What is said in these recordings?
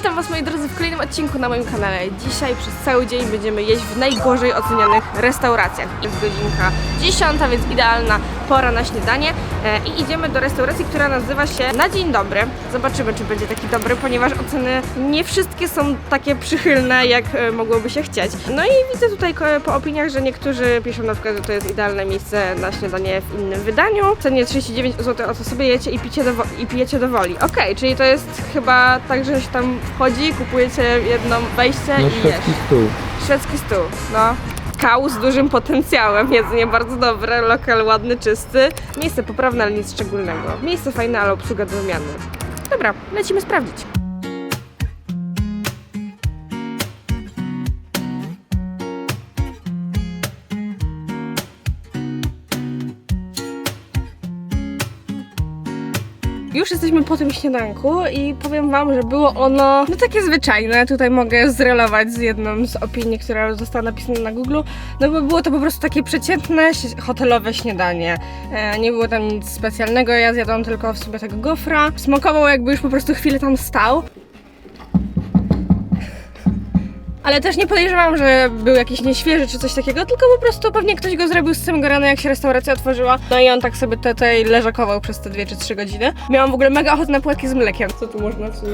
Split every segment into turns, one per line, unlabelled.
Witam Was moi drodzy w kolejnym odcinku na moim kanale. Dzisiaj przez cały dzień będziemy jeść w najgorzej ocenianych restauracjach. Jest godzinka 10, więc idealna pora na śniadanie. E, I idziemy do restauracji, która nazywa się Na Dzień Dobry. Zobaczymy, czy będzie taki dobry, ponieważ oceny nie wszystkie są takie przychylne, jak e, mogłoby się chcieć. No i widzę tutaj po opiniach, że niektórzy piszą na przykład, że to jest idealne miejsce na śniadanie w innym wydaniu. Cenie 39 zł, o co sobie jecie i, picie do i pijecie do woli. Okej, czyli to jest chyba tak, że się tam wchodzi, kupujecie jedno wejście
No
i
szwedzki stół.
Szwedzki stół, no. Kał z dużym potencjałem, jedzenie bardzo dobre, lokal ładny, czysty. Miejsce poprawne, ale nic szczególnego. Miejsce fajne, ale obsługa do zmiany. Dobra, lecimy sprawdzić. Już jesteśmy po tym śniadanku i powiem wam, że było ono no takie zwyczajne. Tutaj mogę zrelować z jedną z opinii, która została napisana na Google. No bo było to po prostu takie przeciętne hotelowe śniadanie. E, nie było tam nic specjalnego, ja zjadłam tylko w sumie tego gofra. Smakował jakby już po prostu chwilę tam stał. Ale też nie podejrzewam, że był jakiś nieświeży czy coś takiego, tylko po prostu pewnie ktoś go zrobił z samego rana, jak się restauracja otworzyła. No i on tak sobie tutaj leżakował przez te 2 czy 3 godziny. Miałam w ogóle mega ochotę na płatki z mlekiem. Co tu można w sumie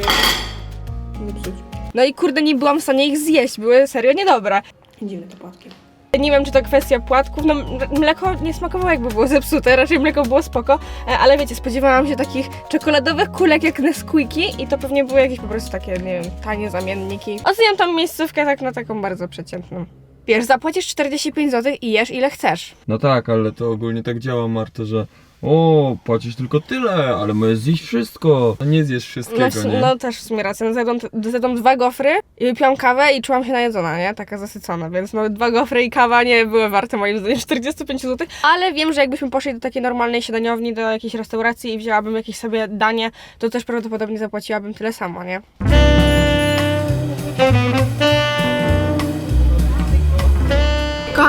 nie psuć? No i kurde, nie byłam w stanie ich zjeść, były serio niedobre. Dziwne te płatki. Nie wiem, czy to kwestia płatków. No, mleko nie smakowało, jakby było zepsute, raczej mleko było spoko, e, ale wiecie, spodziewałam się takich czekoladowych kulek jak Nesquiki i to pewnie były jakieś po prostu takie, nie wiem, tanie zamienniki. Oceniam tam miejscówkę tak na taką bardzo przeciętną. Wiesz, zapłacisz 45 zł i jesz ile chcesz.
No tak, ale to ogólnie tak działa, Marto, że o, płacisz tylko tyle, ale możesz zjeść wszystko. Nie zjesz wszystkiego,
No,
nie?
no też w sumie rację. No, Zjadłam, zjadłam dwa gofry i wypiłam kawę i czułam się najedzona, nie? Taka zasycona, więc no dwa gofry i kawa nie były warte moim zdaniem 45 zł. Ale wiem, że jakbyśmy poszli do takiej normalnej siadaniowni, do jakiejś restauracji i wzięłabym jakieś sobie danie, to też prawdopodobnie zapłaciłabym tyle samo, nie?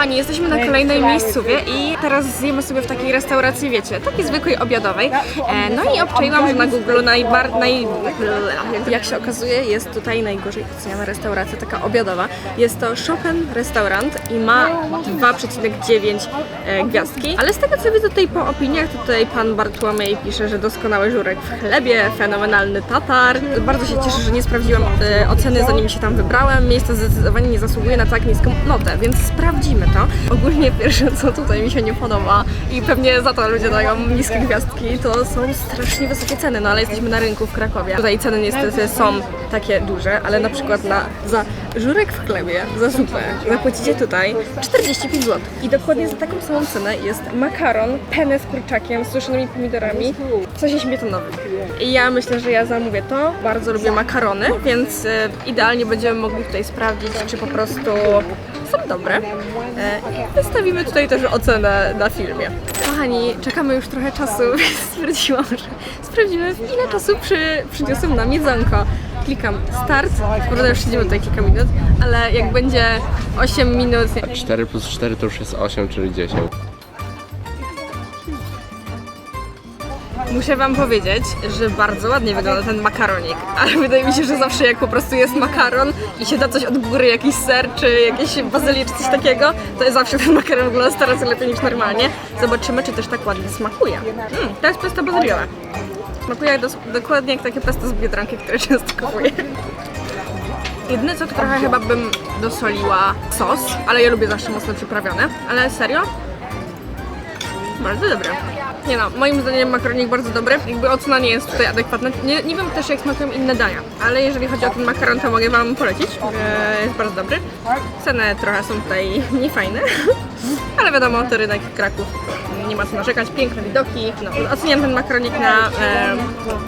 Kochani, jesteśmy na kolejnej miejscowie i teraz zjemy sobie w takiej restauracji, wiecie, takiej zwykłej obiadowej. E, no i obczaiłam, że na Google najbar... Naj... Jak, się okazuje, jest tutaj najgorzej oceniana restauracja, taka obiadowa. Jest to Chopin Restaurant i ma 2,9 e, gwiazdki. Ale z tego co widzę tutaj po opiniach, to tutaj pan Bartłomiej pisze, że doskonały żurek w chlebie, fenomenalny tatar. Bardzo się cieszę, że nie sprawdziłam e, oceny zanim się tam wybrałem. Miejsce zdecydowanie nie zasługuje na tak niską notę, więc sprawdzimy to. Ogólnie pierwsze co tutaj mi się nie podoba i pewnie za to ludzie dają niskie gwiazdki, to są strasznie wysokie ceny, no ale jesteśmy na rynku w Krakowie. Tutaj ceny niestety są takie duże, ale na przykład na, za żurek w chlebie, za zupę zapłacicie tutaj 45 zł. I dokładnie za taką samą cenę jest makaron, penne z kurczakiem, z suszonymi pomidorami, w sosie śmietanowym. I ja myślę, że ja zamówię to. Bardzo lubię makarony, więc e, idealnie będziemy mogli tutaj sprawdzić, czy po prostu są dobre. I wystawimy tutaj też ocenę na filmie. Kochani, czekamy już trochę czasu, więc stwierdziłam, że sprawdzimy ile czasu przy, przyniosą nam jedzonko. Klikam start, prawda już siedzimy tutaj kilka minut, ale jak będzie 8 minut,
4 plus 4 to już jest 8, czyli 10.
Muszę wam powiedzieć, że bardzo ładnie wygląda ten makaronik, ale wydaje mi się, że zawsze jak po prostu jest makaron i się da coś od góry, jakiś ser czy jakieś bazylie czy coś takiego, to zawsze ten makaron wygląda 100 razy lepiej niż normalnie. Zobaczymy, czy też tak ładnie smakuje. Mm, to jest pesto bazyliowe. Smakuje dokładnie jak takie pesto z Biedronki, które często kupuję. Jedyne co to trochę chyba bym dosoliła sos, ale ja lubię zawsze mocno przyprawione. Ale serio? Bardzo dobre. Nie no, moim zdaniem makaronik bardzo dobry. Jakby ocena nie jest tutaj adekwatna. Nie, nie wiem też jak smakują inne dania, ale jeżeli chodzi o ten makaron, to mogę wam polecić. że Jest bardzo dobry. Ceny trochę są tutaj niefajne, ale wiadomo, to rynek Kraków. Nie ma co narzekać, piękne widoki. No, oceniam ten makaronik na e,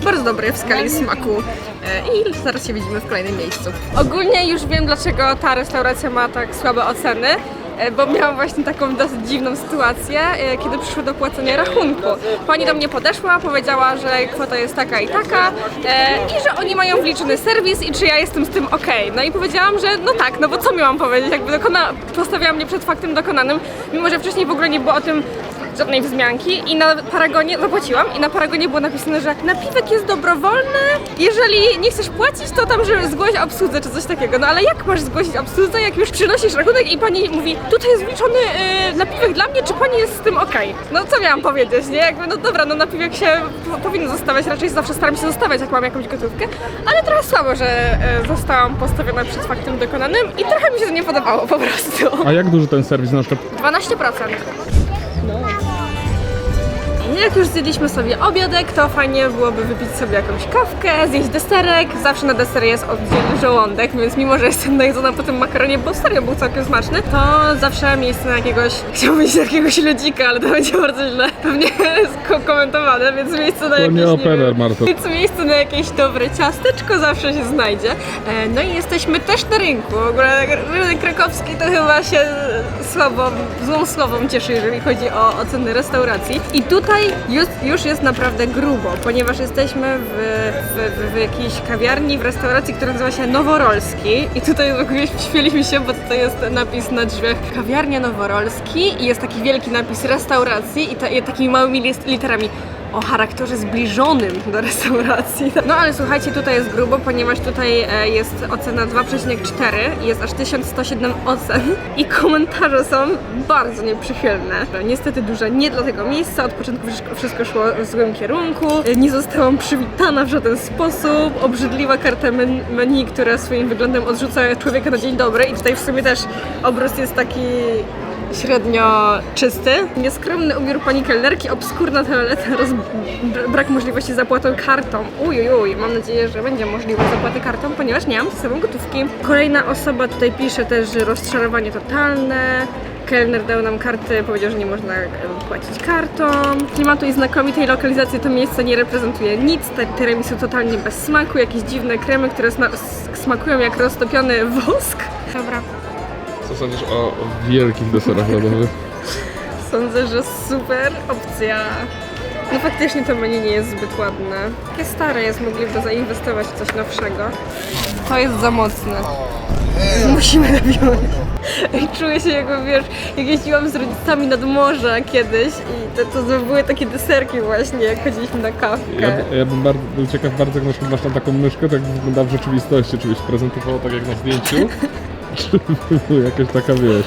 bardzo dobry w skali smaku e, i zaraz się widzimy w kolejnym miejscu. Ogólnie już wiem, dlaczego ta restauracja ma tak słabe oceny. E, bo miałam właśnie taką dosyć dziwną sytuację, e, kiedy przyszło do płacenia rachunku. Pani do mnie podeszła, powiedziała, że kwota jest taka i taka e, i że oni mają wliczony serwis i czy ja jestem z tym ok. No i powiedziałam, że no tak, no bo co miałam powiedzieć, jakby dokona, postawiła mnie przed faktem dokonanym, mimo że wcześniej w ogóle nie było o tym żadnej wzmianki i na Paragonie, zapłaciłam i na Paragonie było napisane, że napiwek jest dobrowolny, jeżeli nie chcesz płacić, to tam, że zgłoś obsłudze czy coś takiego. No ale jak masz zgłosić obsłudze, jak już przynosisz rachunek i pani mówi, tutaj jest wliczony yy, napiwek dla mnie, czy pani jest z tym okej? No co miałam powiedzieć, nie? Jakby, no dobra, no napiwek się po- powinien zostawiać, raczej zawsze staram się zostawiać, jak mam jakąś gotówkę, ale trochę słabo, że e, zostałam postawiona przed faktem dokonanym i trochę mi się to nie podobało po prostu.
A jak duży ten serwis na przykład?
12%. I Jak już zjedliśmy sobie obiadek, to fajnie byłoby wypić sobie jakąś kawkę, zjeść deserek. Zawsze na deser jest oddzielny żołądek, więc mimo, że jestem najedzona po tym makaronie, bo serio był całkiem smaczny, to zawsze miejsce na jakiegoś, chciałbym na jakiegoś lodzika, ale to będzie bardzo źle pewnie sko- komentowane, więc miejsce na
To
jakieś,
nie
nie
opener, Marto.
więc miejsce na jakieś dobre ciasteczko zawsze się znajdzie. E, No i jesteśmy też na rynku. W ogóle rynek krakowski to chyba się słabo, złą słową cieszy, jeżeli chodzi o oceny restauracji. I tutaj już, już jest naprawdę grubo, ponieważ jesteśmy w, w, w, jakiejś kawiarni, w restauracji, która nazywa się Noworolski. I tutaj w ogóle śmieliśmy się, bo tutaj jest napis na drzwiach kawiarnia Noworolski i jest taki wielki napis restauracji i, ta, i takimi małymi literami o charakterze zbliżonym do restauracji. No ale słuchajcie, tutaj jest grubo, ponieważ tutaj e, jest ocena 2,4 i jest aż 1107 ocen i komentarze są bardzo nieprzychylne. Niestety duże nie dla tego miejsca, od początku wszystko, szło w złym kierunku, E, nie zostałam przywitana w żaden sposób, obrzydliwa karta men- menu, która swoim wyglądem odrzuca człowieka na dzień dobry i tutaj w sumie też obrus jest taki średnio czysty. Nieskromny ubiór pani kelnerki, obskurna toaleta, brak możliwości zapłaty kartą. Uj, uj, uj, mam nadzieję, że będzie możliwość zapłaty kartą, ponieważ nie mam ze sobą gotówki. Kolejna osoba tutaj pisze też, że rozczarowanie totalne. Kelner dał nam karty, powiedział, że nie można e, płacić kartą. Klimatu i znakomitej lokalizacji to miejsce nie reprezentuje nic. Te tiramisu totalnie bez smaku, jakieś dziwne kremy, które smakują jak roztopiony wosk. Dobra,
Co sądzisz o wielkich deserach lodowych?
Sądzę, że super opcja. No faktycznie to menu nie jest zbyt ładne. Takie stare jest, mogliby zainwestować w coś nowszego. To jest za mocne. Musimy wziąć. Ej, Czuję się jakby, wiesz, jak jeździłam z rodzicami nad morze kiedyś i to, to były takie deserki właśnie, jak chodziliśmy na kawkę.
Ja, ja bym bardzo, był ciekaw bardzo, jak na przykład masz tam taką myszkę, tak wygląda w rzeczywistości, czy byś prezentowało tak jak na zdjęciu, jakaś taka, wiesz,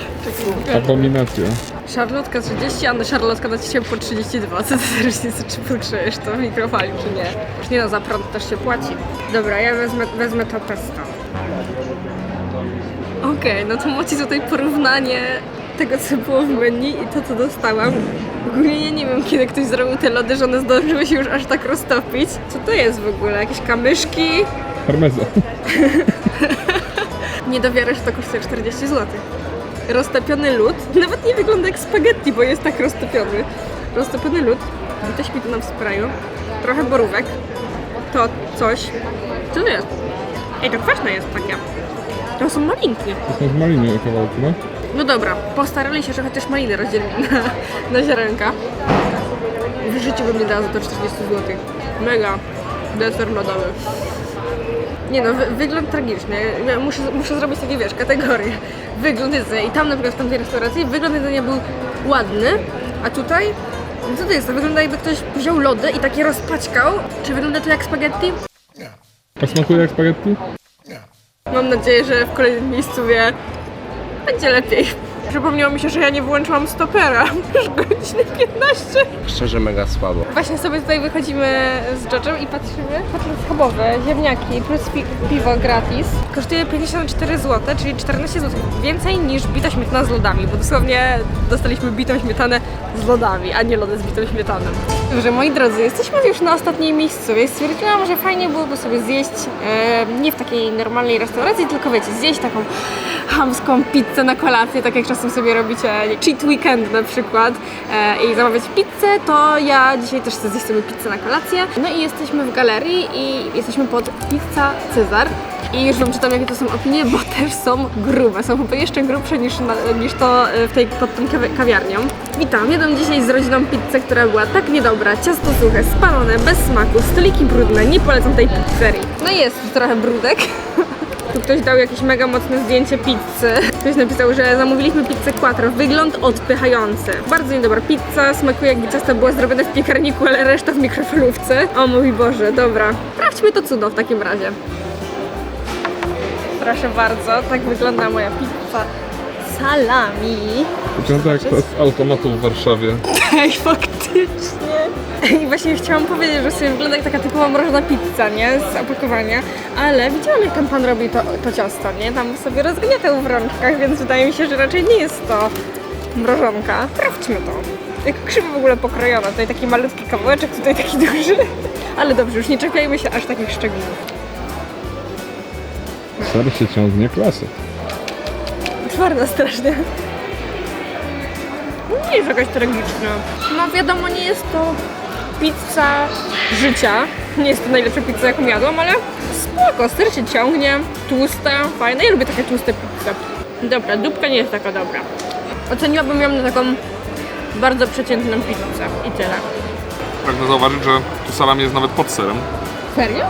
abominacja.
Szarlotka 30, a na szarlotka na ciebie po 32. Co ty za różnica, czy pokrzejesz to w mikrofali, czy nie? Już nie no, za prąd też się płaci. Dobra, ja wezmę, wezmę to pesto. Okej, no to macie tutaj porównanie tego, co było w menu i to, co dostałam. Ogólnie ja nie wiem, kiedy ktoś zrobił te lody, że one zdążyły się już aż tak roztopić. Co to jest w ogóle? Jakieś kamyszki?
Parmeza.
Nie do wiary, że to kosztuje 40 zł. Roztopiony lód. Nawet nie wygląda jak spaghetti, bo jest tak roztopiony. Roztopiony lód. Wite śmietana w sprayu. Trochę borówek. To coś. Co to jest? Ej, to kwaśne jest takie. To są malinki.
To są z maliny kawałki, no?
No dobra, postarali się, że chociaż maliny rozdzielili na, na ziarenka. W życiu bym nie dała za to 40 zł. Mega. Deser lodowy. Nie no, wy, wygląd tragiczny. Ja muszę, muszę zrobić takie, wiesz, kategorie. Wygląd jedzenia. I tam na przykład w tamtej restauracji wygląd jedzenia był ładny, a tutaj... no Co to jest? To wygląda jakby ktoś wziął lody i takie rozpaćkał. Czy wygląda to jak spaghetti?
A smakuje jak spaghetti?
Mam nadzieję, że w kolejnym miejscu wie będzie lepiej. Przypomniało mi się, że ja nie włączyłam stopera. Już godziny 15.
Szczerze mega słabo.
Właśnie sobie tutaj wychodzimy z George'em i patrzymy. Patrzymy schabowe, ziemniaki plus pi piwo gratis. Kosztuje 54 zł, czyli 14 zł więcej niż bita śmietana z lodami, bo dosłownie dostaliśmy bitą śmietanę z lodami, a nie lody z bitą śmietaną. Dobrze, moi drodzy, jesteśmy już na ostatniej miejscu, więc stwierdziłam, że fajnie byłoby sobie zjeść e, nie w takiej normalnej restauracji, tylko wiecie, zjeść taką hamską pizzę na kolację, tak jak czasem sobie robicie cheat weekend na przykład e, i zamawiać pizzę, to ja dzisiaj też chcę zjeść sobie pizzę na kolację. No i jesteśmy w galerii i jesteśmy pod Pizza Cezar. I już wam czytam, jakie to są opinie, bo też są grube. Są chyba jeszcze grubsze niż, niż to e, w tej, pod tą kawi- kawiarnią. Witam, jadam dzisiaj z rodziną pizzę, która była tak niedobra. Ciasto suche, spalone, bez smaku, stoliki brudne. Nie polecam tej pizzerii. No jest trochę brudek. Tu ktoś dał jakieś mega mocne zdjęcie pizzy. Ktoś napisał, że zamówiliśmy pizzę quattro. Wygląd odpychający. Bardzo niedobra pizza, smakuje jakby ciasto było zrobione w piekarniku, ale reszta w mikrofalówce. O mój Boże, dobra. Sprawdźmy to cudo w takim razie. Proszę bardzo, tak wygląda moja pizza salami.
Wygląda jak to z automatu w Warszawie.
Ej, faktycznie. I właśnie chciałam powiedzieć, że sobie wygląda jak taka typowa mrożona pizza, nie? Z opakowania. Ale widziałam, jak tam pan robi to, to ciasto, nie? Tam sobie rozgniatał w rączkach, więc wydaje mi się, że raczej nie jest to mrożonka. Sprawdźmy to. Jak krzywo w ogóle pokrojone. Tutaj taki malutki kawałeczek, tutaj taki duży. Ale dobrze, już nie czepiajmy się aż takich szczegółów.
Ser się ciągnie klasy.
Twarda strasznie. Nie jest jakaś tragiczna. No wiadomo, nie jest to pizza życia. Nie jest to najlepsza pizza, jaką jadłam, ale spoko, ser się ciągnie, tłusta, fajne. Ja lubię takie tłuste pizze. Dobra, dupka nie jest taka dobra. Oceniłabym ją na taką bardzo przeciętną pizzę i tyle.
Pragnę zauważyć, że tu salami jest nawet pod serem.
Serio?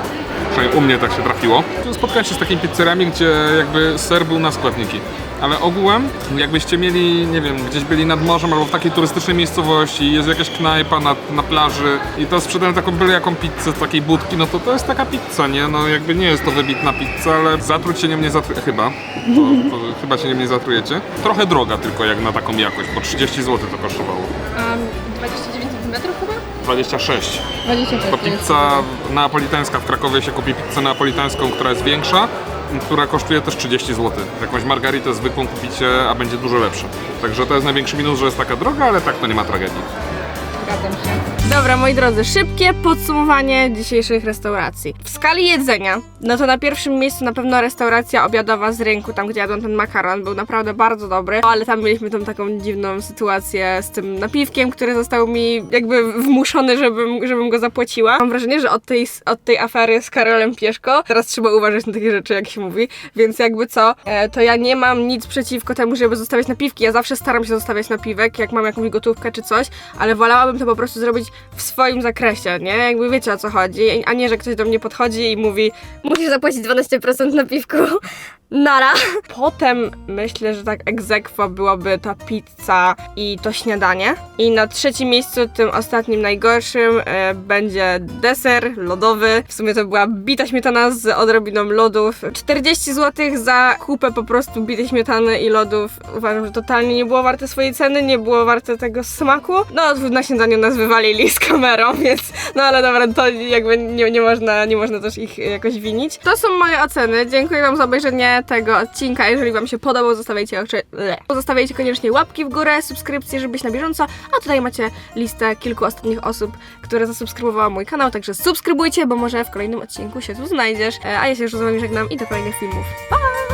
Przynajmniej u mnie tak się trafiło. Spotkałem się z takimi pizzeriami, gdzie jakby ser był na składniki. Ale ogółem, jakbyście mieli, nie wiem, gdzieś byli nad morzem albo w takiej turystycznej miejscowości, jest jakaś knajpa na, na plaży i to sprzedają taką byle jaką pizzę z takiej budki, no to to jest taka pizza, nie? No jakby nie jest to wybitna pizza, ale zatruć się nią chyba. To, to chyba się nią nie zatrujecie. Trochę droga tylko jak na taką jakość, bo 30 zł to kosztowało.
Um, 29 cm chyba?
26.
26.
To pizza neapolitańska w Krakowie się kupi pizzę neapolitańską, która jest większa, która kosztuje też 30 zł. Jakąś margaritę zwykłą kupicie, a będzie dużo lepsza. Także to jest największy minus, że jest taka droga, ale tak to nie ma tragedii.
Zgadzam się. Dobra, moi drodzy, szybkie podsumowanie dzisiejszych restauracji. W skali jedzenia, no to na pierwszym miejscu na pewno restauracja obiadowa z rynku, tam gdzie jadłam ten makaron, był naprawdę bardzo dobry, ale tam mieliśmy tą taką dziwną sytuację z tym napiwkiem, który został mi jakby wmuszony, żebym, żebym go zapłaciła. Mam wrażenie, że od tej, od tej afery z Karolem Pieszko, teraz trzeba uważać na takie rzeczy, jak się mówi, więc jakby co, e, to ja nie mam nic przeciwko temu, żeby zostawiać napiwki, ja zawsze staram się zostawiać napiwek, jak mam jakąś gotówkę czy coś, ale wolałabym to po prostu zrobić w swoim zakresie, nie? Jakby wiecie o co chodzi, a nie, że ktoś do mnie podchodzi i mówi musisz zapłacić 12% na piwku. Nara. Potem myślę, że tak egzekwo byłaby ta pizza i to śniadanie. I na trzecim miejscu, tym ostatnim, najgorszym, e, będzie deser lodowy. W sumie to była bita śmietana z odrobiną lodów. 40 zł za kupę po prostu bitej śmietany i lodów. Uważam, że totalnie nie było warte swojej ceny, nie było warte tego smaku. No, na śniadaniu nas wywalili z kamerą, więc no ale dobra, to jakby nie, nie, można, nie można też ich jakoś winić. To są moje oceny. Dziękuję Wam za obejrzenie tego odcinka. Jeżeli Wam się podobał, zostawiajcie, oczy... zostawiajcie koniecznie łapki w górę, subskrypcje, żeby być na bieżąco. A tutaj macie listę kilku ostatnich osób, które zasubskrybowały mój kanał, także subskrybujcie, bo może w kolejnym odcinku się tu znajdziesz. E, A ja się już z Wami żegnam i do kolejnych filmów. Pa!